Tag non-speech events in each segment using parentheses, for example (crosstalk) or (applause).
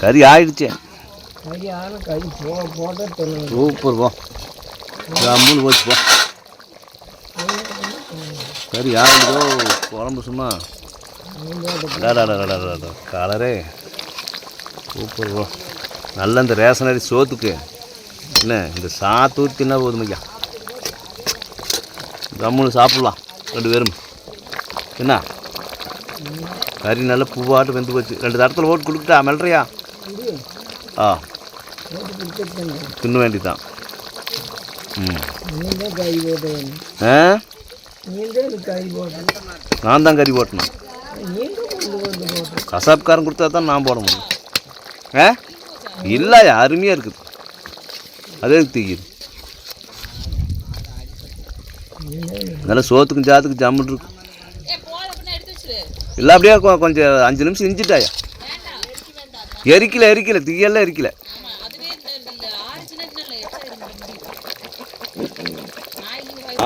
கறி ஆயிடுச்சே. கறி ஆன கறி தெரியும் சூப்பர் போ. மூணு போச்சு போ. கறி ஆயிடுதோ குழம்பு சும்மா. கலரே. சூப்பர் ப்ரோ நல்ல இந்த ரேஷனரி சோத்துக்கு. என்ன இந்த சாத்து தின்னா போதும் ஐயா. கம்முன்னு சாப்பிட்லாம் ரெண்டு பேரும். என்ன? கறி நல்லா பூவாட்டு வெந்து போச்சு. ரெண்டு தரத்தில் ஓட்டு கொடுத்துட்டா மெல்றியா? ஆ. தின்ன வேண்டிதான் ம். ஆ? நான் தான் கறி போட்டணும் கசாப்காரன் கொடுத்தா தான் நான் போட முடியும். ஆ? இல்லை அருமையாக இருக்குது. அதே தூக்கிது நல்லா சோத்துக்கும் ஜாத்துக்கும் ஜம்முன்னு இருக்கு. இல்லை அப்படியே கொஞ்சம் அஞ்சு நிமிஷம் இஞ்சிட்டாயா எரிக்கல எரிக்கல தீயெல்லாம் எரிக்கல.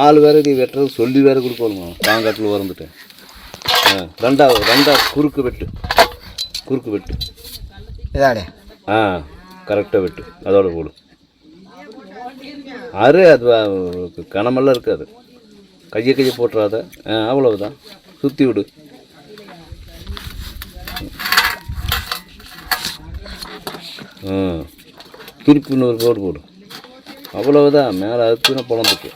ஆள் வேற நீ வெட்டுறது சொல்லி வேற கொடுக்கணுமா? பாங்காட்டில் வரந்துட்டேன் ஆ ரெண்டா ரெண்டா குறுக்கு வெட்டு. குறுக்கு வெட்டு. இதாடே ஆ கரெக்டாக வெட்டு. அதோட போடு. அரு அது கனமெல்லாம் இருக்காது. கையை கையை போட்டுறாத. ஆ அவ்வளவுதான். சுற்றி விடு. ஆ. திருப்பி இன்னொரு போடு போடு. அவ்வளவுதான். மேலே அறுத்துன புலம்புக்கு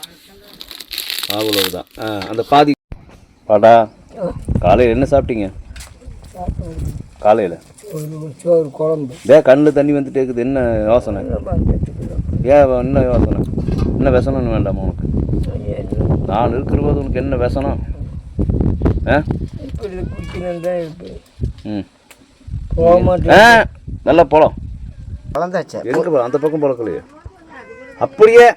அவ்வளவுதான். ஆ அந்த பாதி. பாடா காலையில் என்ன சாப்பிட்டீங்க? காலையில். ஒரு சோறு குழம்பு. டே கண்ணில் தண்ணி வந்துட்டே இருக்குது. என்ன யோசனை? ஏன் என்ன யோசனை? என்ன விசனம்னு வேண்டாமா உனக்கு? நான் இருக்கிற போது உனக்கு என்ன விசனம் ஆ? ம். போக மாட்டேன் நல்லா போலாம் வளர்ந்தாச்சா. எங்கே போ அந்த பக்கம் பழக்கலையே அப்படியே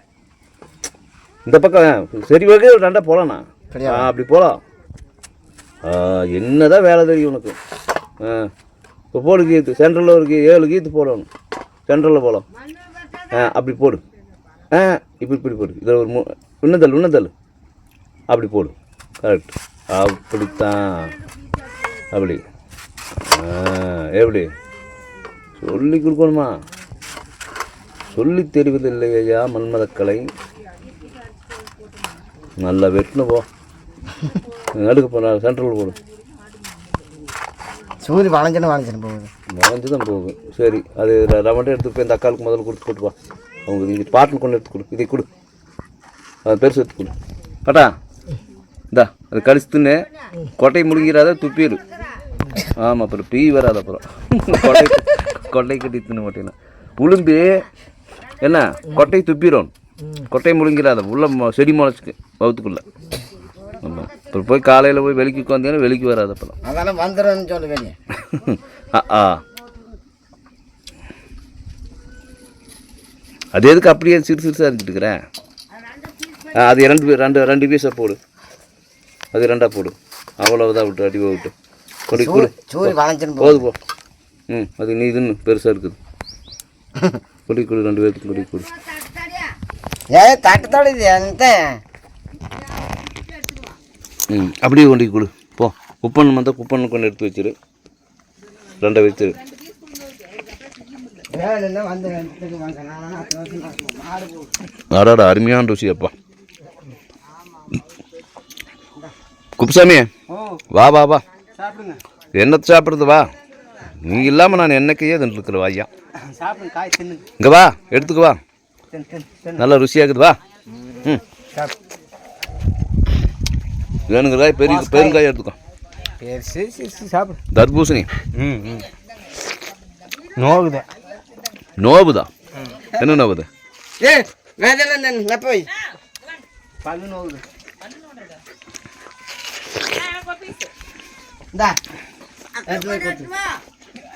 இந்த பக்கம் சரி வகை ரெண்டா போகலாண்ணா அப்படி போகலாம் என்னதான் வேலை தெரியும் உனக்கு? ஆ இப்போ போடு கீத்து சென்ட்ரலில் ஒரு கீ ஏழு கீத்து போடணும். சென்ட்ரலில் போகலாம் ஆ அப்படி போடு. ஆ இப்படி இப்படி போடு. இதில் ஒரு மூ இன்னும் இன்னும் அப்படி போடு. கரெக்ட் அப்படித்தான். அப்படி. ஆ எப்படி? சொல்லி கொடுக்கணுமா? சொல்லி தெரிவதில்லை ஐயா மன்மதக்கலை. நல்லா வெட்டுன போ. (laughs) நடுக்கு போ சென்ட்ரல் போடு. சூரிய வளைஞ்சன வளைஞ்சன போகுது. வளைஞ்சு தான் போகும் சரி அது ரவண்டை எடுத்து போய் இந்த அக்காளுக்கு முதல்ல கொடுத்து வா. அவங்க இது பாட்டில் கொண்டு எடுத்து கொடு. இதை கொடு. அது பெருசு எடுத்து கொடு. பட்டா? இந்தா அது கடிச்சு தின்னு கொட்டை முழுங்கிறாத துப்பிடு. ஆமாம் அப்புறம் பீ வராது அப்புறம். கொட்டை கொட்டை கட்டி தின்னு மாட்டேன்னா. உளுந்து என்ன? கொட்டை துப்பிடும் கொட்டை முழுங்கிறாத உள்ள செடி முளைச்சிக்கு வவுத்துக்குள்ள. ஆமாம் அப்புறம் போய் காலையில் போய் வெளிக்கு உட்காந்தீங்கன்னா வெளிக்கு வராது அப்புறம் அதெல்லாம் வந்துடும்னு சொல்ல வேண்டிய ஆ ஆ. அது எதுக்கு அப்படியே சிறு சிறுசாக இருந்துட்டு இருக்கிறேன் அது ரெண்டு பீ- ரெண்டு ரெண்டு பீஸாக போடு. அது ரெண்டாக போடு. அவ்வளவுதான் விட்டு அடி விட்டு கொடி கொடு. போது போ. ம் அது நீ இதுன்னு பெருசாக இருக்குது. கொடி கொடு ரெண்டு பேருக்கு கொடி கொடு. ஏ தட்டு தடுது அந்த ம் அப்படியே கொண்டு கொடு. போ குப்பன் வந்தால் குப்பன் கொண்டு எடுத்து வச்சிரு. ரெண்டை வச்சிரு அடாடா அருமையான ருசி அப்பா. குப்புசாமி வா வா வா. என்னத்தை சாப்பிட்றது வா. நீ இல்லாமல் நான் என்னைக்கையே தின்னு இருக்கிற வாய்யா. சாப்பிடுங்க காய் தின்னுங்க இங்கே வா எடுத்துக்கு வா. நல்லா ருசியாகுது வா. ம். சாப்பிடு. வேணுங்கிற காய் பெரிய பெருங்காய் எடுத்துக்கோ. சாப்பிடு. தர்பூசணி. ம் ம். நோகுதே நோவுதா? என்ன நோவுது? ஏ வேதெல்லாம் நான் போய். பல்லு நோகுது இந்தா.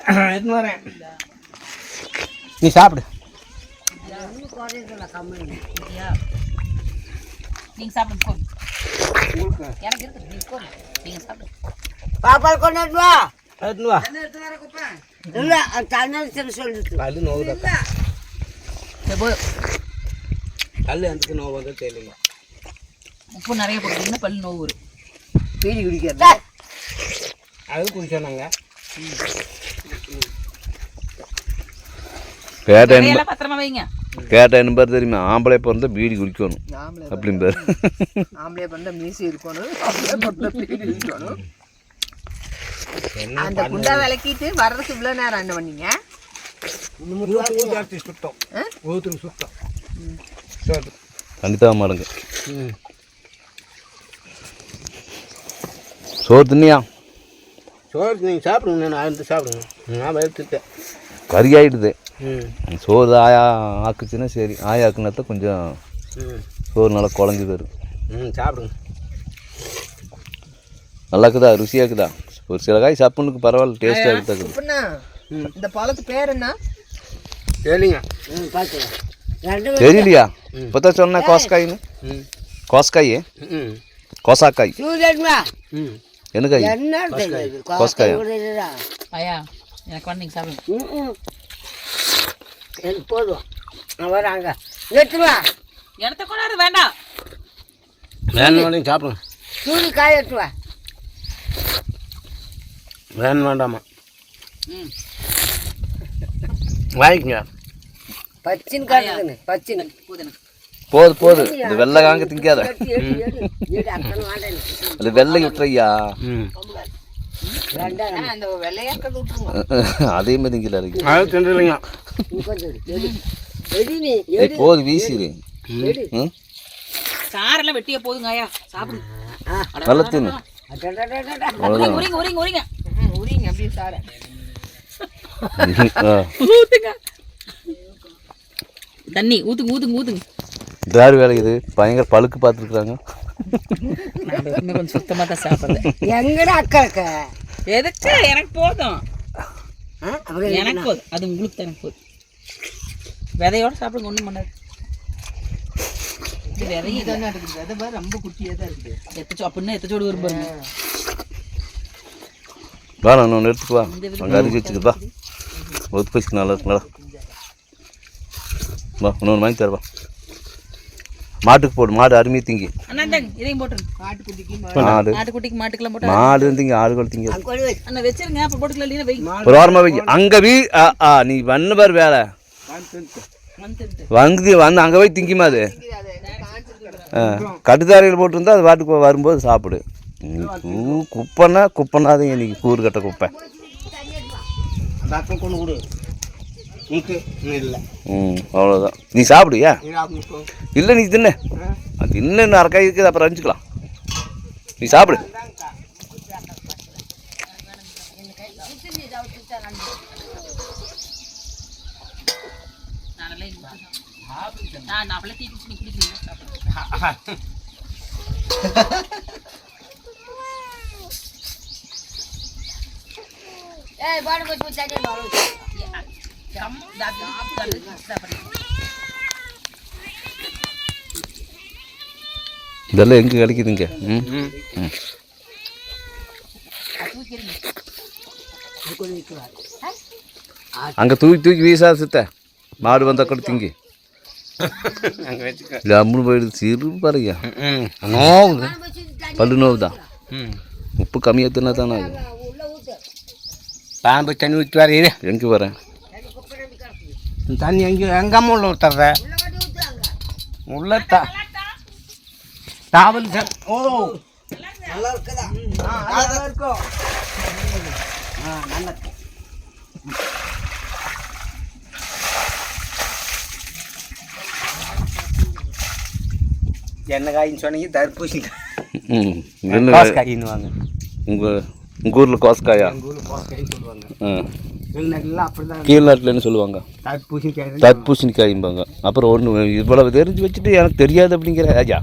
எடுத்து எடுத்து வரேன். நீ சாப்பிடு. நீங்க போங்க எனக்கு இருக்குது நீங்க சாப்பிடுங்க பாப்பால் கொண்டு வா எடுத்து வா இல்ல தண்ணி சொல்லிட்டு. போ. கல் எந்த தெரியல உப்பு நிறைய போட்டீங்கன்னா பல்லு நோவு வரும். பீடி குடிக்கிறது. அது குடிச்சோம் நாங்கள் கேட்ட எல்லாம் பத்திரமா வைங்க. கேட்ட என்ன பேர் தெரியுமா? ஆம்பளை பிறந்தா பீடி குடிக்கணும். ஆம்பளை அப்படின்னு பேர் ஆம்பளை பண்ண மீசி இருக்கணும். அந்த குண்டா விளக்கிட்டு வர்றதுக்கு இவ்வளோ நேரம் என்ன பண்ணீங்க? சுத்தம். சுத்தம். கண்டிப்பாக மாடுங்க. சோறு தின்னியா? சோறு நீங்கள் சாப்பிடுங்க. நான் சாப்பிடுங்க. நான் எடுத்துட்டேன் கறி ஆயிடுது. ம் சோறு ஆயா ஆக்குச்சுன்னா சரி. ஆயா ஆக்குனாத்தான் கொஞ்சம் ம் சோறு நல்லா குழஞ்சி வரும் ம் சாப்பிடுங்க. நல்லா இருக்குதா ருசியாக இருக்குதா? ஒரு சில காய் சாப்பிட்ணுக்கு பரவாயில்ல டேஸ்ட்டாக இருக்குது இந்த பழத்து பேர் என்ன? ரெண்டு தெரியலையா? இப்போ தான் சொன்னேன் கோசக்காயின்னு ம். கோசக்காய். என்ன காய்? கோஸ்காயா? கோஸ்காயா ஐயா எனக்கு வந்து நீங்கள் சாப்பிடுங்க. ம். எனக்கு போதும். நான் வராங்க எடுத்துவா இடத்த கொண்டாடு வேண்டாம். வேணும் வேணும் சாப்பிடுங்க சூரி காய எடுத்துவா வேணும் வேண்டாமா? ம். வாங்கிக்கங்க. பச்சின் காட்டுதுன்னு பச்சின் போது போது. போது இந்த வெள்ளை காங்க திங்காத. அது வெள்ளை விட்டுறையா? ம் வேண்டாம் ஆ, இந்த வெள்ளையாக்கிறது விட்டுருங்க அதே மாதிரி திங்கல இருக்கு. அது எடு போது வீசிடு. சாரெல்லாம் வெட்டிய போதுங்க ஐயா. சாப்பிடுங்க நல்லா தின்னு. உரிங்க உரிங்க உரிங்க உரிங்க அப்படியே சார தண்ணி ஊத்துங்க ஊத்துங்க ஊத்துங்க. தார் வேலை இது பயங்கர பழுக்கு பார்த்துருக்குறாங்க. நான் இன்னும் கொஞ்சம் சுத்தமாக தான் சாப்பிட்றேன். எங்கடா அக்கா அக்கா எதுக்கு? எனக்கு போதும். எனக்கு போதும். அது உங்களுக்கு தான் எனக்கு போதும். விதையோட சாப்பிடுங்க ஒன்றும் பண்ணாது. இது விதையும் இல்லை. இதானே இருக்குது. விதை பாரு ரொம்ப குட்டியாக தான் இருக்குது. எத்தச்சோ அப்படின்னா எத்தச்சோடு வரும் பாருங்க. வா நான் ஒன்று எடுத்துக்கு வா. அங்கே அரிசி வச்சுக்கு வா. ஒத்து நல்லா இருக்குங்களா வா இன்னொன்று வாங்கி தர வா. மாட்டுக்கு போடு மாடு அருமையாக திங்கி. அண்ணா இந்தாங்க இதையும் போட்டுருங்க. காட்டுக்குட்டிக்கு மாடு மாட்டுக்கெல்லாம் போட்டு மாடு திங்க ஆடுகள் திங்க அங்க கொண்டு வை அண்ணா வச்சிருங்க அப்போ போட்டுக்கலாம் வைங்க ஒரு வாரமாக வை. அங்கே வீ ஆ ஆ நீ வண்ண பாரு வேலை. வந்து வந்து அங்கே போய் திங்கிமா அது. ஆ கட்டுத்தாரையில் போட்டிருந்தா அது வாட்டுக்கு வரும்போது சாப்பிடு. நீ கூ குப்பைன்னா குப்பைனாதீங்க இன்னைக்கு கூறு கட்ட குப்பை அந்த அக்கம் கொண்டு கொடு உனக்கு இல்லை. ம் அவ்வளோதான் நீ சாப்பிடுயா இல்லை நீ தின்னு. அது இன்னும் அரை கை இருக்குது அப்புறம் அரிஞ்சிக்கலாம் நீ சாப்பிடு. ஏய் பாடு போட்டு தண்ணி வரும் கம் தாத்தி கண்டு சாப்பிடுங்க இதெல்லாம் எங்கே கிடைக்குதுங்க? ம்? ம். அங்கே தூக்கி தூக்கி வீசா சித்த. மாடு வந்தால் கூட திங்கி. அம்முன்னு போயிடுது சிறு நோவுது. பல்லு நோவு தான் உப்பு கம்மியாக தின்னா தானே பாம்பு தண்ணி ஊற்றி வர எங்கே வரேன் தண்ணி எங்கே எங்கள் அம்மா உள்ள ஊற்றுற உள்ள தா தாவல் சார் ஓ. நல்லா இருக்குதா நல்லா இருக்கும் ஆ நல்லா இருக்கு. என்ன காயின்னு சொன்னீங்க? தர்பூசணி ம் என்ன கோஸ்காயின்னு வாங்க. உங்கள் உங்கள் ஊரில் கோசக்காயா எங்கள் ஊரில் கோஸ்காய் சொல்லுவாங்க. ஆ வெளிநாட்டுலாம் அப்படி தான் கீழ்நாட்டில் என்ன சொல்லுவாங்க தர்பூசணிக்காய்ம்பாங்க. அப்புறம் ஒன்று இவ்வளவு தெரிஞ்சு வச்சுட்டு எனக்கு தெரியாது அப்படிங்கிற ராஜா.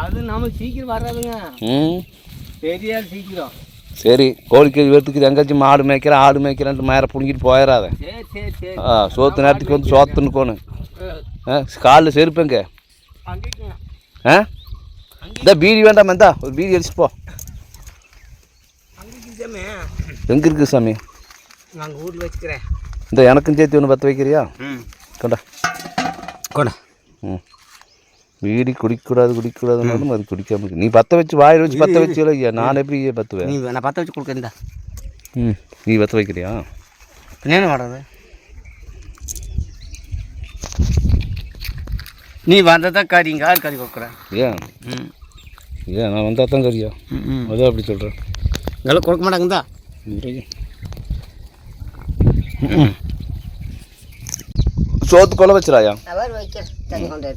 அது நம்ம சீக்கிரம் வராதுங்க ம். தெரியாது சீக்கிரம். சரி கோழிக்கறி வெறுத்துக்குது எங்கேயாச்சும் மாடு மேய்க்கிறேன் ஆடு மேய்க்கிறேன்ட்டு மேலே பிடிங்கிட்டு போயிடாத ஆ சோத்து நேரத்துக்கு வந்து சோத்துன்னுக்கோணும் ஆ காலில் செருப்புங்க ஆ? இந்த பீடி வேண்டாம் இந்தா ஒரு பீடி அடிச்சுட்டு போ. எங்கே இருக்குது சாமி? நாங்கள் வீட்டில் வச்சுக்கிறேன். இந்த எனக்கும் சேர்த்து ஒன்று பற்ற வைக்கிறியா? ம். கொண்டா. கொண்டா ம். வீடி குடிக்கக்கூடாது குடிக்கக்கூடாதுனாலும் அது குடிக்காம நீ பற்ற வச்சு வாயில் வச்சு பற்ற வச்சு இல்லையா நான் எப்படி பற்றுவேன் நீ நான் பற்ற வச்சு கொடுக்குறேன்டா ம். நீ பற்ற வைக்கிறியா? என்ன வர்றது நீ வந்தால் தான் கறிங்க யார் கறி கொடுக்குறேன் ஏன்? ம். ஏன்? நான் வந்தால் தான் கறியா ம். அதான் அப்படி சொல்கிறேன் நல்லா கொடுக்க மாட்டாங்கதா சோத்து கொலை வச்சிடாயா அவர் வைக்கிறேன் தண்ணி கொண்டு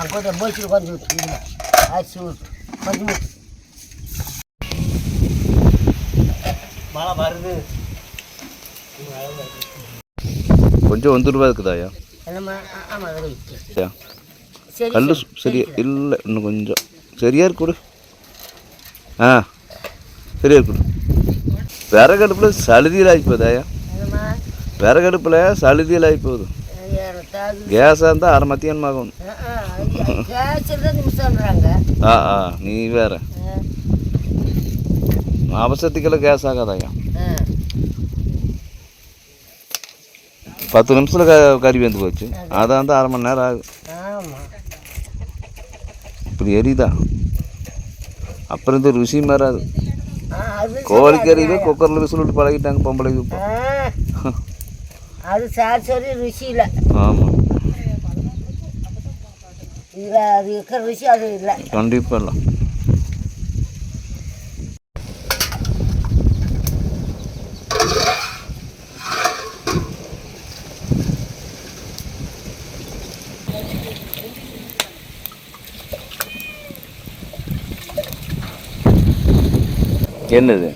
அங்கே விட்டு அரிசி விட்டு கொஞ்சம் மழை வருது கொஞ்சம் வந்து ரூபா இருக்குதாயா கல் சரியா இல்லை இன்னும் கொஞ்சம் சரியா இருக்கு கொடு ஆ சரியா இருக்கு கொடு விறகடுப்பில் சலுதியில் ஆகி போகுதாயா என்னம்மா? விறகடுப்பில் சலுதியில் ஆகி போகுது கேஸாக இருந்தால் அரை மத்தியானம் ஆகும். நிமிஷம்ன்றாங்க ஆ ஆ நீ வேற. அவசரத்துக்கெல்லாம் கேஸ் ஆகாதாயா? பத்து நிமிஷத்தில் க கறி வெந்து போச்சு. அதான் வந்து அரை மணி நேரம் ஆகுது. ஆமாம் இப்படி எரியுதா? அப்புறம் இந்த ருசி மாறாது. அது கோழிக்கறிவே குக்கரில் விசில் பழகிட்டாங்க ஆ. அது சார் சரி ருசி இல்லை. ஆமாம் இதில் அது இருக்கிற ருசி அது இல்லை. கண்டிப்பாக இல்லை. என்னது?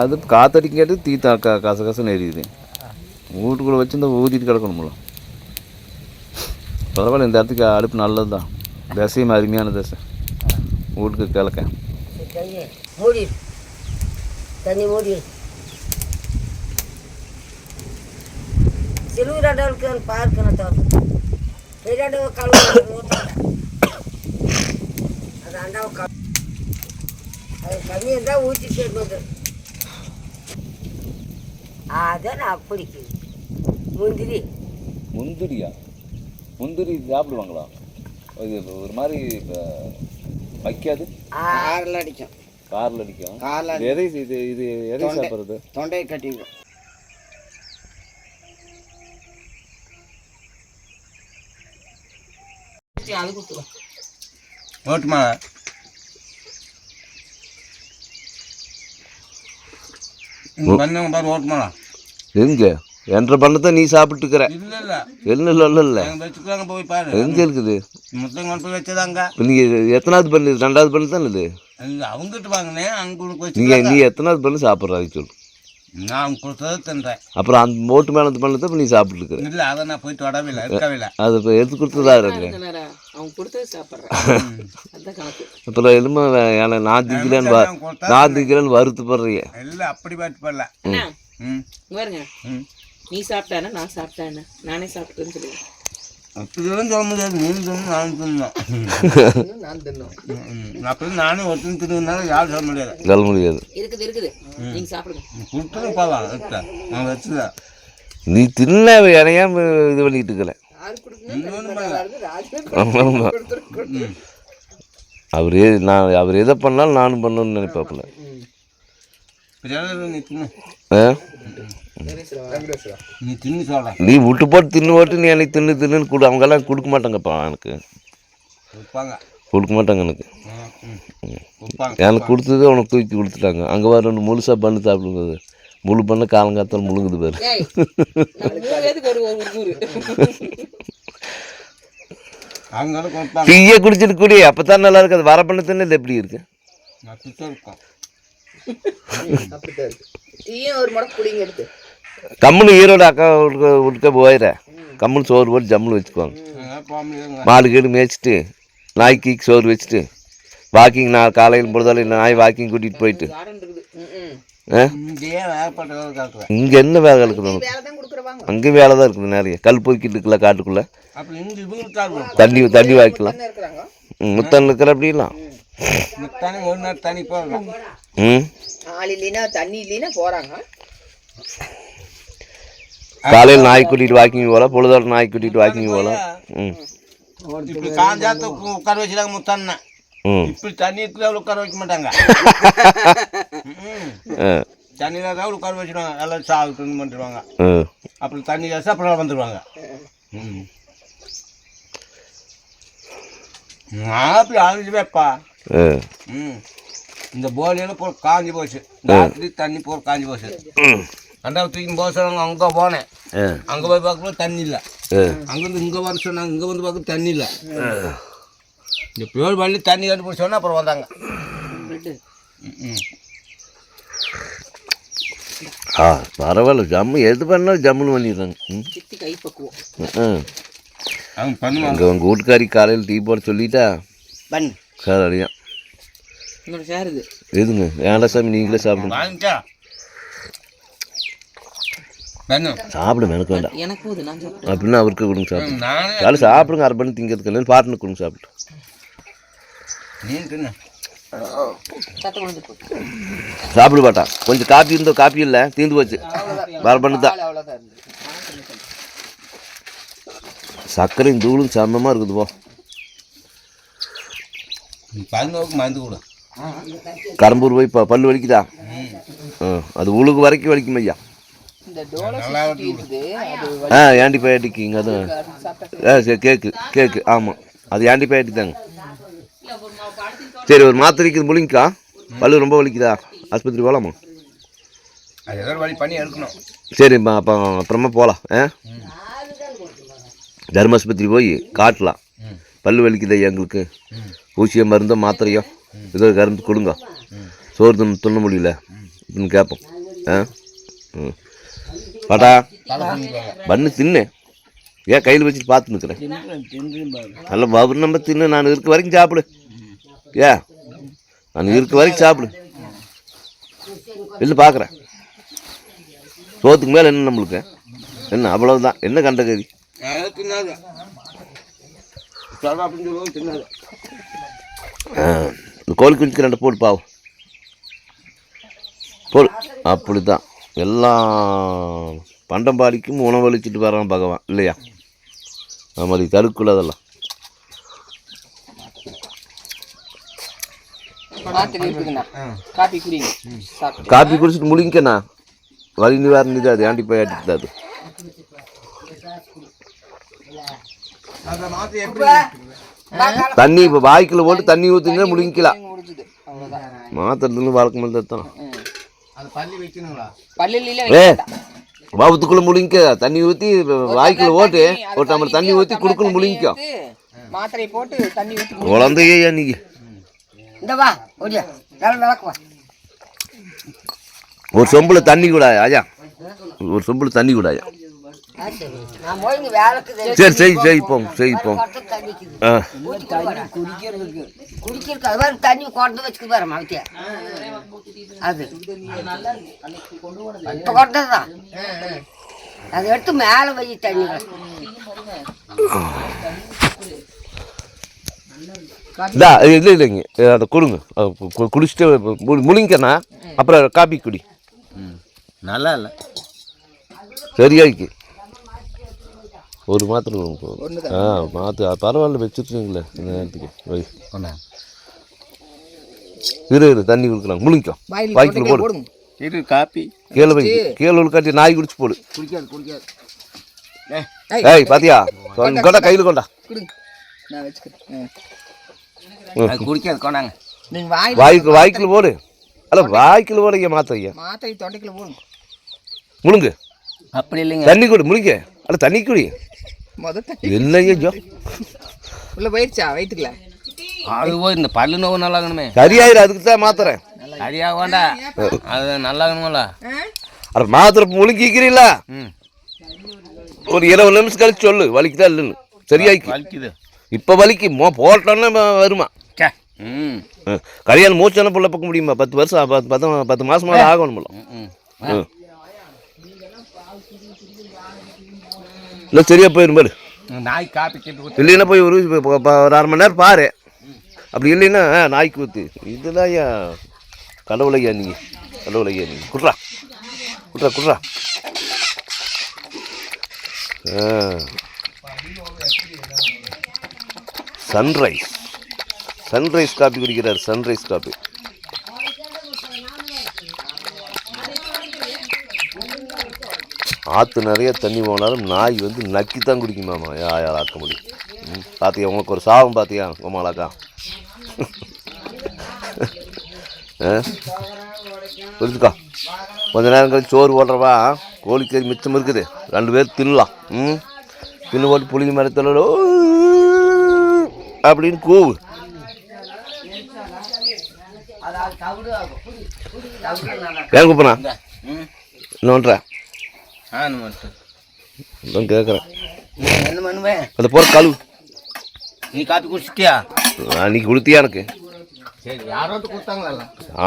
அது காத்தடிக்காட்டு தீ தா கா கச கசன்னு எரியுது. வீட்டுக்குள்ளே வச்சு இந்த ஊதிட்டு கிடக்கணும்ல பரவாயில்ல இந்த இடத்துக்கு அடுப்பு நல்லது தான் தசையும் அருமையான தசை. வீட்டுக்கு கிழக்க. தண்ணி மூடி. தண்ணி மூடி சிலுவிராண்டவருக்கு பார்க்கணும் தோட்டம் பெரியாண்டவ கழுவு அது அண்டாவை அது தண்ணி இருந்தால் ஊற்றிட்டு இருந்தது அதை நான் பிடிக்குது முந்திரி. முந்திரியா? முந்திரி சாப்பிடுவாங்களா? இது ஒரு மாதிரி அஹ், வைக்காது? காரில் அடிக்கும். காரில் அடிக்கும். காரில் இது எதை இது இது எதை தொண்டை. சாப்பிட்றது? தொண்டையை கட்டிக்கும் அது கொடுத்துரும் ஓட்டுமா பண்ணவங்க பாரு ஓட்டுமா எங்க? என்ற பண்ணத்தை நீ சாப்பிட்டுக்கிற. இல்லை இல்லை இல்லை இல்லை. எங்கள் வச்சுக்குவாங்க போய் பாரு. எங்க இருக்குது? நீங்கள் எத்தனாவது பண்ணு? ரெண்டாவது பண்ணு தானே இது? உனக்கு நீ எத்தனாவது பண்ணு சாப்பிட்ற அதுக்கு சொல்லு. நான் அவங்க கொடுத்ததை தின்றேன். அப்புறம் அந்த மோட்டு மேலே பண்ணத்தை இப்போ நீ சாப்பிட்டுருக்குற இல்லை அதை நான் போயிட்டு வரவே இல்லை இருக்கவே இல்லை அது எடுத்து கொடுத்ததா இருக்கு? அவங்க கொடுத்தது சாப்பிட்றேன். அப்புறம் எலும்பு ஏன்னா நான் திங்கிறேன்னு வ நான் திங்கிறேன்னு வருத்தப்படுறிய. இல்லை அப்படி ம். இங்க பாருங்க. நீ சாப்பிட்டானா நான் சாப்பிட்டேன் நானே சாப்பிட்டேன்னு சொல்லுவேன். அப்படிலாம் சொல்ல முடியாது. நீ தின்னு நானும் தின்னோம் (laughs) நான் தின்னோம். அப்படி நானும் ஒருத்தன் தின்னதுனால யாரும் சொல்ல முடியாது. சொல்ல முடியாது. இருக்குது இருக்குது. நீங்க சாப்பிடுங்க. கொடுத்தது போகலாம் இருக்கா நான் வச்சுதான் நீ தின்ன இணையா இது பண்ணிட்டு இருக்கிற அவர் நான் அவர் எதை பண்ணாலும் நானும் பண்ணணும்னு நினைப்பாப்புல. நீ தின்னு. ஆ? நீ தின்னு சொல்ல நீ விட்டு போட்டு தின்னு போட்டு நீ எனக்கு தின்னு தின்னுன்னு கொடு. அவங்கெல்லாம் கொடுக்க மாட்டாங்கப்பா எனக்கு. கொடுக்க மாட்டாங்க எனக்கு. எனக்கு கொடுத்தது உனக்கு தூக்கி கொடுத்துட்டாங்க. அங்கே வர ஒன்று முழுசாக பண்ணு சாப்பிடும்போது. முழு பண்ண காலங்காத்தால் முழுங்குது பாரு (laughs) ஏய் நம்ம மூணு பேருக்கு ஒரு ஒரு ஊரு அவங்களும் டீயை குடிச்சிட்டு குடி அப்போ தான் நல்லா இருக்குது வர பண்ண தின்னு இது எப்படி இருக்கு? கம்முன்னு ஈரோடு அக்கா விட்டுக்க விட்டுக்க போயிட கம்முன்னு சோறு போட்டு ஜம்முன்னு வச்சுக்குவாங்க மாடு கீடு மேய்ச்சிட்டு நாய்க்கு சோறு வச்சுட்டு வாக்கிங் நான் காலையில் பொழுதாலும் நாய் வாக்கிங் கூட்டிகிட்டு போயிட்டு. இங்கே என்ன வேலை இருக்குது அங்கே வேலை தான் இருக்குது நிறைய. கல் பொறுக்கிட்டு இருக்குல்ல காட்டுக்குள்ளே? தண்ணி தண்ணி வாய்க்கலாம். முத்தன் இருக்கிற அப்படிலாம் போகலாம் ம்? தண்ணி இல்லைன்னா போறாங்க. காலையில் நாய் கூட்டிகிட்டு வாக்கிங் போகலாம் பொழுதோட நாய் கூட்டிகிட்டு வாக்கிங் போகலாம். ம். காஞ்சாத்த உட்கார வச்சுட்டாங்க முத்தான ம் இப்படி தண்ணி இருக்கிற உட்கார வைக்க மாட்டாங்க தண்ணியில் தான் உட்கார வச்சிருவாங்க எல்லாம் சாப்பிட்டு பண்ணிடுவாங்க அப்புறம் தண்ணி காசு அப்புறம் வந்துடுவாங்க ம் நான் அப்படி அழிஞ்சு வைப்பா ஆ ம் இந்த போலியெல்லாம் பூரா காஞ்சி போச்சு ராத்திரி தண்ணி பூரா காஞ்சி போச்சு ரெண்டாவது தூக்கி போக சொன்னாங்க அங்கே போனேன் அங்கே போய் பார்க்கும்போது தண்ணி இல்லை அங்கேருந்து இங்கே வர சொன்னாங்க இங்கே வந்து பார்க்க தண்ணி இல்லை இந்த பேர் வள்ளி தண்ணி கண்டுபிடிச்ச சொன்னா அப்புறம் வந்தாங்க. ஆ பரவாயில்ல ஜம்மு எது பண்ணாலும் ஜம்முன்னு பண்ணிடுறாங்க. ம்? அங்கே உங்கள் வீட்டுக்காரி காலையில் டீ போட சொல்லிட்டா? பண்ணு சார் அடியா. எதுங்க? வேண்டாம் சாமி நீங்களே சாப்பிடுங்க. சாப்பிடுங்க எனக்கு வேண்டாம். அப்படின்னா அவருக்கு கொடுங்க சாப்பிடுங்க நானே காலை சாப்பிடுங்க அரை பண்ணி திங்கிறதுக்கு இல்லை பாட்டுன்னு கொடுங்க சாப்பிட்டு சாப்பிட மாட்டா கொஞ்சம் காப்பி இருந்தோ காப்பி இல்லை தீர்ந்து போச்சு. அரை பண்ணு தான். சர்க்கரையும் தூளும் சமமாக இருக்குது போ. மருந்து கொடு. கரம்பூர் போய் பல்லு வலிக்குதா? அது உழுகு வரைக்கும் வலிக்கும் ஐயா இந்த டோலோ இருக்குது அது ஆ ஆன்டிபயோட்டிக் இங்கே அதுவும் ஆ சரி கேக்கு கேக்கு ஆமாம் அது ஆன்டிபயோட்டிக் தாங்க. சரி ஒரு மாத்திரைக்கு முழுங்கிக்கா. பல்லு ரொம்ப வலிக்குதா? ஆஸ்பத்திரி போகலாமா சரிம்மா அப்போ அப்புறமா போகலாம் ஆ? தர்மாஸ்பத்திரி போய் காட்டலாம். பல்லு வலிக்குது எங்களுக்கு? ஊசியோ மருந்தோ மாத்திரையோ? ஏதோ கருந்து கொடுங்க. சோறு துண்ண துண்ண முடியல. அப்படின்னு கேட்போம் ஆ? ம். பாட்டா பண்ணு தின்னு. ஏன் கையில் வச்சுட்டு பார்த்து நிற்கிறேன் நல்ல பபுர் நம்ம தின்னு நான் இருக்க வரைக்கும் சாப்பிடு. ஏ நான் இருக்க வரைக்கும் சாப்பிடு. இல்லை பார்க்குறேன் சோத்துக்கு மேலே என்ன நம்மளுக்கு? என்ன அவ்வளவுதான். என்ன கண்ட கதி கோழி குஞ்சுக்கு ரெண்டு போடு பாவம். போடு. அப்படி தான் எல்லாம் பண்டம்பாடிக்கும் உணவளிச்சுட்டு வரான் பகவான் இல்லையா? அது தடுக்குள்ள அதெல்லாம். காப்பி குடிச்சிட்டு முடிங்கண்ணா. வலி நிவாரணம் இது அது ஆன்டிபயோட்டிக் அது. தண்ணி இப்போ வாய்க்குள்ள போட்டு தண்ணி ஊற்றினா முடிக்கலாம் முடிஞ்சுது. அவ்வளோதான் மாத்திரத்துலேருந்து வழக்கம் தான் அது பள்ளி வைக்கணுங்களா? பல்லில ஏ பாவத்துக்குள்ள முழுங்கிக்க. தண்ணி ஊற்றி வாய்க்குள்ள ஓட்டு. ஒரு டம்ளர் தண்ணி ஊற்றி குடுக்கணும் முழுங்கிக்கோ. மாத்திரை போட்டு தண்ணி ஊற்றி குழந்தையா நீங்க இந்த வா ஓடியா. நல்ல விளக்கு வா. ஒரு சொம்புல தண்ணி கூட ஐயா ஒரு சொம்புல தண்ணி கூட ஐயா ஆ, சரி சரி போங்க தண்ணிக்குது ஆ குடிக்கிறதுக்கு அது மாதிரி தண்ணி கொண்டு வச்சுக்கிட்டு வர மகத்தியா அது இப்போ அதை எடுத்து மேலே வை தண்ணி இதா இல்லை இல்லைங்க அதை கொடுங்க குடிச்சிட்டு மு- முழுங்கிக்கண்ணா அப்புறம் காப்பி குடி. நல்லா இல்லை சரியாயிக்கு ஒரு மாத்திரை போதும். ஆ மாத்திரை பரவாயில்ல வச்சுருக்கீங்களே இந்த நேரத்துக்கு. வை. இரு இரு தண்ணி கொடுக்குறாங்க முழுங்கிக்கோ. வாய்க்குள்ள போடு. போடுங்க. இது காப்பி. கீழே வை. கீழே உள்ள கட்டி நாய் குடிச்சு போடு. குடிக்காது குடிக்காது. ஏய். பாத்தியா? கொண்டா கையில் கொண்டா. கொடுங்க. நான் வச்சுக்கிறேன். அது குடிக்காது கொண்டாங்க. வாய்க்கு வாய்க்குள்ள போடு. அல்ல வாய்க்குள்ள போடு ஐயா மாத்திரையா மாத்திரை தொண்டைக்குள்ள போடுங்க. முழுங்கு. அப்படி இல்லைங்க. தண்ணி குடி முழுங்க. அல்ல தண்ணி குடி. முத தண்ணி இல்லையா ஜோ. உள்ள போயிடுச்சா வயிற்றுக்குள்ள அது போய் இந்த பல்லு நோவு நல்லாகணுமே. சரியாயிரு அதுக்கு தான் மாத்திரை சரியாக வேண்டா அது நல்லாகணுங்களா அட மாத்திரை முழுங்கிக்கிறீங்களா ம். ஒரு இருபது நிமிஷம் கழிச்சு சொல்லு வலிக்குதா இல்லைன்னு. சரியாயிக்கு. வலிக்குது. இப்போ வலிக்கு மோ போட்டோன்னே வருமா? ம். கல்யாணம் மூச்சான புள்ள பார்க்க முடியுமா? பத்து வருஷம் பத்து பத்து மாசமா ஆகணும்ல ம் இல்லை சரியா போயிரும் பாரு. நாய் காப்பி கேட்டு இல்லைன்னா போய் ஒரு அரை மணி நேரம் பாரு. அப்படி இல்லைன்னா நாய்க்கு ஊத்து இதுதான் ஐயா கடவுளையா நீ? கடவுளையா நீ? குட்ரா குட்ரா குட்ரா சன்ரைஸ் சன்ரைஸ் காப்பி குடிக்கிறார் சன்ரைஸ் காப்பி ஆற்று நிறைய தண்ணி போனாலும் நாய் வந்து நக்கி தான் குடிக்குமாமா யா யார் ஆக்க முடியும் ம் பார்த்தியா உங்களுக்கு ஒரு சாபம் பார்த்தியா கோமாளாக்கா ஆ? புரிஞ்சுக்கா. கொஞ்ச நேரம் கழிச்சு சோறு ஓடுறவா கோழிக்கறி மிச்சம் இருக்குது. ரெண்டு பேர் தின்னலாம். ம்? தின்னு போட்டு புளிங்க மரத்தில் அப்படின்னு கூவு. ஏன் கூப்பிட்றா என்ன பண்ணுற ஆனு மட்டும் நான் கேட்குறேன் என்ன பண்ணுவேன் அந்த போகிற கழு. நீ காப்பி குடிச்சிட்டியா? அன்னைக்கு கொடுத்தியா எனக்கு?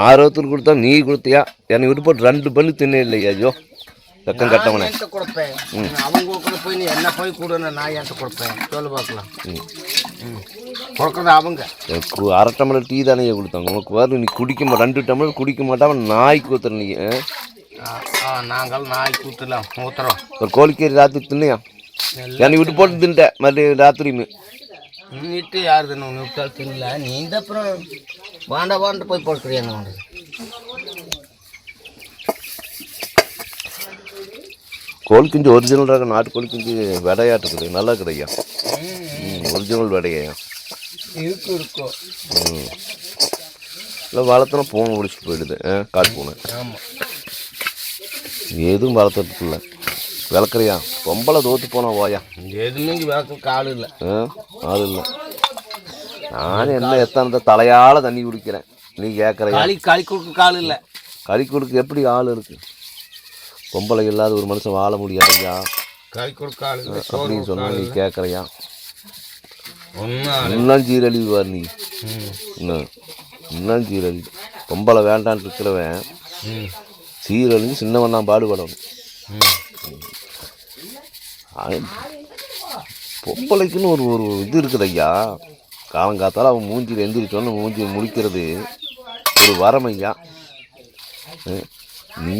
ஆரோத்தர் கொடுத்தா நீ கொடுத்தியா? என்னை விட்டு ரெண்டு பண்ணு தின்ன இல்லையா ஐயோ. வெக்கம் கட்டவனே. கொடுப்பேன். போய் நீ என்ன போய் கொடுன்னு நான் என்கிட்ட கொடுப்பேன். சொல்லு பார்க்கலாம். கொடுக்குறது அவங்க. எனக்கு அரை டம்ளர் டீ தானே கொடுத்தாங்க. உனக்கு வேறு நீ குடிக்க ரெண்டு டம்ளர் குடிக்க மாட்டான் நாய்க்கு ஊத்துற நீ நாங்கள் நாய்க்கு ஊற்றலாம் ஊற்றுறோம் ஒரு கோழிக்கறி ராத்திரி தின்னையா? என்னை விட்டு போட்டு தின்ட்டேன் மறுபடியும் ராத்திரியுமே நீட்டு யார் தின்னு ஒன்று விட்டால் தின்னல நீ இந்த அப்புறம் வாண்ட வாண்ட போய் போட்டுக்கிறியா பண்ணுறது கோழி குஞ்சு ஒரிஜினலாக நாட்டுக்கோழி குஞ்சு விடையாட்டு இருக்குது. நல்லா ம் ஒரிஜினல் விடையா? இருக்கு இருக்கும் ம் இல்லை வளர்த்தனா பூனை பிடிச்சிட்டு போயிடுது. காட்டு பூனை. ஆமாம் எதுவும் வளர்த்துறது இல்லை விளக்குறியா? பொம்பளை தோத்து போனா போயா எதுவுமே இங்கே விளக்கு கால் இல்லை. ஆ ஆள் இல்லை. நானும் என்ன எத்தனை தலையால் தண்ணி குடிக்கிறேன். நீ கேட்குறையா களி களி கொடுக்க கால் இல்லை. கறி கொடுக்க எப்படி ஆள் இருக்கு? பொம்பளை இல்லாத ஒரு மனுஷன் வாழ முடியாதையா? களி கொடுக்க இல்லை அப்படின்னு சொன்னா நீ கேட்குறையா இன்னும் சீரழிவார் நீ. இன்னும் இன்னும் சீரழி பொம்பளை வேண்டான்னு இருக்கிறவன் சீரழிஞ்சு சின்னவன் தான் பாடுபடணும். பொம்பளைக்குன்னு ஒரு ஒரு இது இருக்குது ஐயா. காலங்காத்தால அவன் மூஞ்சியில் எந்திரிச்சோன்னு மூஞ்சி முடிக்கிறது ஒரு வரம் ஐயா. நீ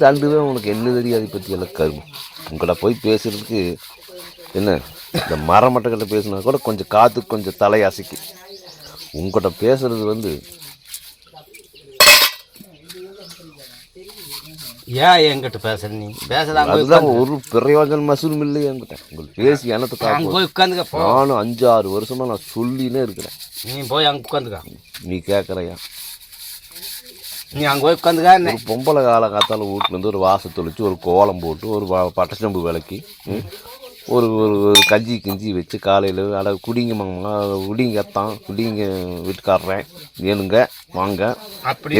தாண்டுவே உனக்கு என்ன தெரியாது பற்றி எல்லாம் கருமம் உங்கள்கிட்ட போய் பேசுறதுக்கு என்ன இந்த மரமட்டக்கிட்ட பேசுனா கூட கொஞ்சம் காற்று கொஞ்சம் தலை அசைக்கு உங்கள்கிட்ட பேசுறது வந்து ஏன் என்கிட்ட பேசுற நீ? அதுதான் ஒரு பிரயோஜனம் மசூலும் இல்லை என்கிட்ட. உங்களுக்கு பேசி அங்கே எனத்துக்காக போய் உட்காந்துக்க நானும் அஞ்சாறு வருஷமா நான் சொல்லினே இருக்கிறேன். நீ போய் அங்கே உட்காந்துக்க. நீ கேட்குறையா நீ அங்கே போய் உட்காந்துக்க ஒரு பொம்பளை கால காத்தால வீட்டுல இருந்து ஒரு வாசல் தொளிச்சு ஒரு கோலம் போட்டு ஒரு பட்டச்சம்பு விளக்கி ஒரு ஒரு ஒரு கஞ்சி கிஞ்சி வச்சு காலையில் அட குடிங்க மாமா குடிங்க அத்தான் குடிங்க வீட்டுக்காரறேன் ஏனுங்க வாங்க.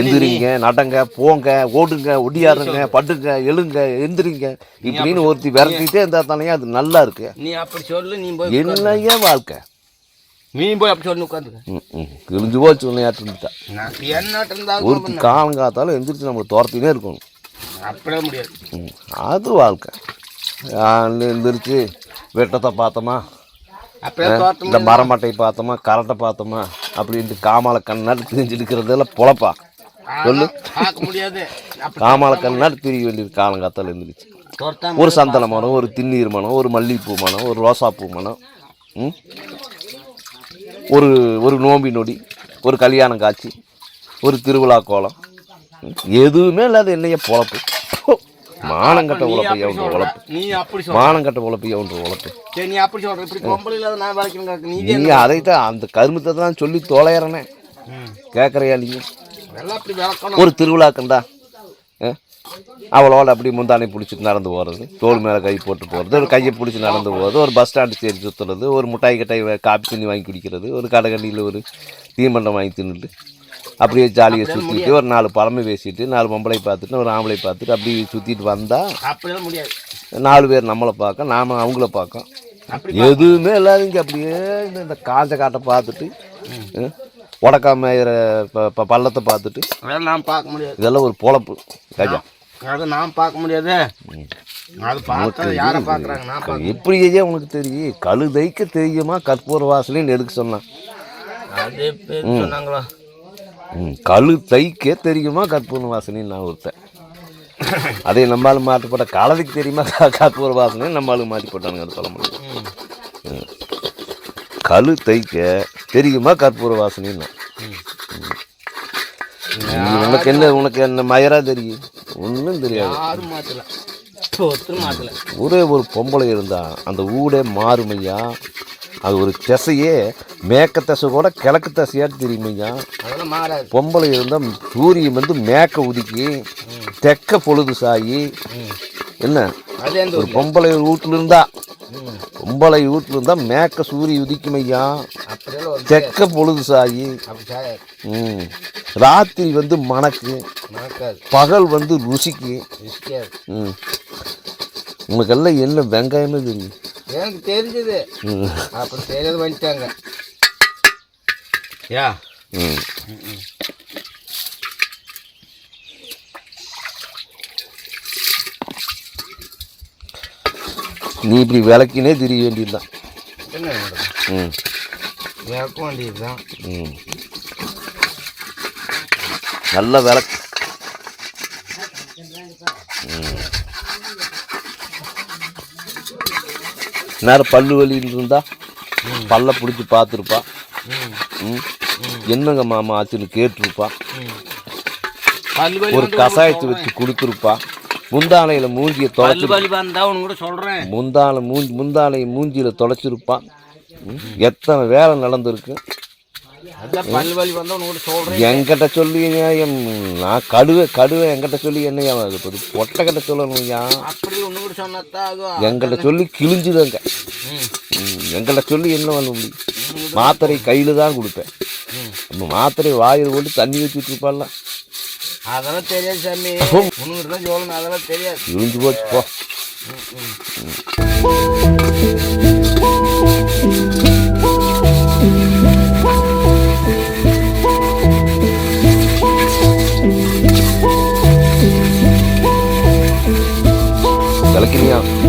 எந்திரிங்க நடங்க போங்க ஓடுங்க ஒடியாருங்க படுங்க எழுங்க எந்திரிங்க. இப்படின்னு ஒருத்தி விரட்டிட்டே இருந்தா தானே அது நல்லா இருக்கு. நீ அப்படி சொல்லு நீ போய் என்னையே வாழ்க்கை. நீ போய் அப்படி சொல்லி உட்காந்துக்க. கிழிஞ்சு போச்சு விளையாட்டு இருந்துட்டா என்ன ஒருத்தி காலங்காத்தாலும் எந்திரிச்சு நம்ம துரத்தினே இருக்கணும். அப்படியே முடியாது. அது வாழ்க்கை. எந்திரிச்சு வெட்டத்தை பார்த்தோமா? இந்த மரமட்டையை பார்த்தோமா கரட்டை பார்த்தோமா அப்படின்ட்டு காமால கண்ணாடி திரிஞ்சு இருக்கிறதெல்லாம் பொழப்பா சொல்லு. காமால கண்ணாடி திரிய வேண்டியது காலங்காத்தால தோட்டம் ஒரு சந்தன மரம் ஒரு திண்ணீர் மரம் ஒரு மல்லிகைப்பூ மரம் ஒரு ரோசாப்பூ மரம் ம்? ஒரு ஒரு நோம்பி நொடி ஒரு கல்யாணம் காட்சி ஒரு திருவிழா கோலம் எதுவுமே இல்லாத என்னைய பொழப்பு மானங்கட்ட உழப்பையா ஒன்று உழப்பு. நீ அப்படி மானங்கட்ட உழப்பையா ஒன்று உழப்பு. சரி நீ அப்படி சொல்ற. இப்படி பொம்பளை இல்லாத நான் வேலைக்கு நீ அதைத்தான் அந்த கருமத்தை தான் சொல்லி தொலைகிறனே. கேட்குறையா நீ? ஒரு திருவிழாக்கண்டா? அவளோட அப்படி முந்தானை பிடிச்சிட்டு நடந்து போகிறது தோல் மேலே கை போட்டு போகிறது ஒரு கையை பிடிச்சி நடந்து போகிறது ஒரு பஸ் ஸ்டாண்டு தேடி சுற்றுறது ஒரு மிட்டாய் கட்டாய் வா- காப்பி தண்ணி வாங்கி குடிக்கிறது. ஒரு கடைகண்டியில் ஒரு தீமண்டம் வாங்கி தின்னுட்டு. அப்படியே ஜாலியாக சுற்றிட்டு ஒரு நாலு பழமை பேசிட்டு நாலு பொம்பளை பார்த்துட்டு ஒரு ஆம்பளை பார்த்துட்டு அப்படி சுற்றிட்டு வந்தால் முடியாது. நாலு பேர் நம்மளை பார்க்க நாம் அவங்கள பார்க்க. எதுவுமே இல்லாதீங்க அப்படியே இந்த- காஞ்ச காட்டை பார்த்துட்டு உடக்கா மேயிற ப- பள்ளத்தை பார்த்துட்டு அதெல்லாம் நான் பார்க்க முடியாது. இதெல்லாம் ஒரு பொழப்பு. ராஜா அதை நான் பார்க்க முடியாது. அது பார்த்தா யாரை பார்க்குறாங்க? நான் உனக்கு தெரியும். கழுதைக்கு தெரியுமா? கற்பூர வாசலின்னு எடுக்க சொன்னான். அதே சொன்னாங்களா? ம், கழு தைக்கே தெரியுமா கற்பூர வாசனின்னு நான் ஒருத்தன். அதே நம்மளால மாட்டுப்பட்ட கழுதைக்கு தெரியுமா? கற்பூர வாசனை நம்மளால மாட்டி போட்டானுங்க அது சொல்ல முடியும். கழு தைக்க தெரியுமா கற்பூர வாசனைன்னா? உனக்கு என்ன உனக்கு என்ன மயரா தெரியும்? ஒன்றும் தெரியாது. ஒரே ஒரு பொம்பளை இருந்தா அந்த ஊடே மாறுமையா? அது ஒரு திசையே மேக்க திசை கூட கிழக்கு திசையாட்டு தெரியுமையா பொம்பளை இருந்தால் சூரியன் வந்து மேக்க உதிக்கி தெக்க பொழுது சாயி. என்ன? ஒரு பொம்பளை வீட்டில் இருந்தா பொம்பளை வீட்டில் இருந்தா மேக்க சூரிய உதிக்குமையா தெக்க பொழுது சாயி. ம். ராத்திரி வந்து மணக்கு. பகல் வந்து ருசிக்கு. ம். உனக்கெல்லாம் என்ன வெங்காயமே தெரியும். எனக்கு தெரிஞ்சது. ம் அப்புறம் தெரியாத வந்துட்டாங்க யா. ம். நீ இப்படி விளக்கினே தெரிய வேண்டியதுதான். என்ன பண்ணுறது ம். விளக்க வேண்டியது தான் ம். நல்ல விளக்கு. நேரம் பல்லு வலியில் இருந்தா பல்ல பிடிச்சி பார்த்துருப்பா. ம்? என்னங்க மாமா ஆச்சுன்னு கேட்டிருப்பா. பல்லு வலி ஒரு கசாயத்தை வச்சு கொடுத்துருப்பா. முந்தானையில மூஞ்சியை தொலைச்சு வலி வந்தா உனக்கு கூட சொல்கிறேன் முந்தானை மூஞ்சி முந்தானை மூஞ்சியில் தொலைச்சிருப்பா. ம், எத்தனை வேலை நடந்திருக்கு. என்கிட்ட சொல்லி நான் கடுவை கடுவை என்கிட்ட சொல்லி என்னையா அது பொட்டை கிட்ட சொல்லணும்யா என்கிட்ட சொல்லி கிழிஞ்சுதாங்க. என்கிட்ட சொல்லி என்ன பண்ண முடியும் மாத்திரை கையில் தான் கொடுப்பேன். நம்ம மாத்திரை வாயில் போட்டு தண்ணி வச்சுட்டு இருப்பாள்ல. அதெல்லாம் தெரியாது சாமி. சொல்லணும் அதெல்லாம் தெரியாது. கிழிஞ்சு போச்சு போ. Yeah.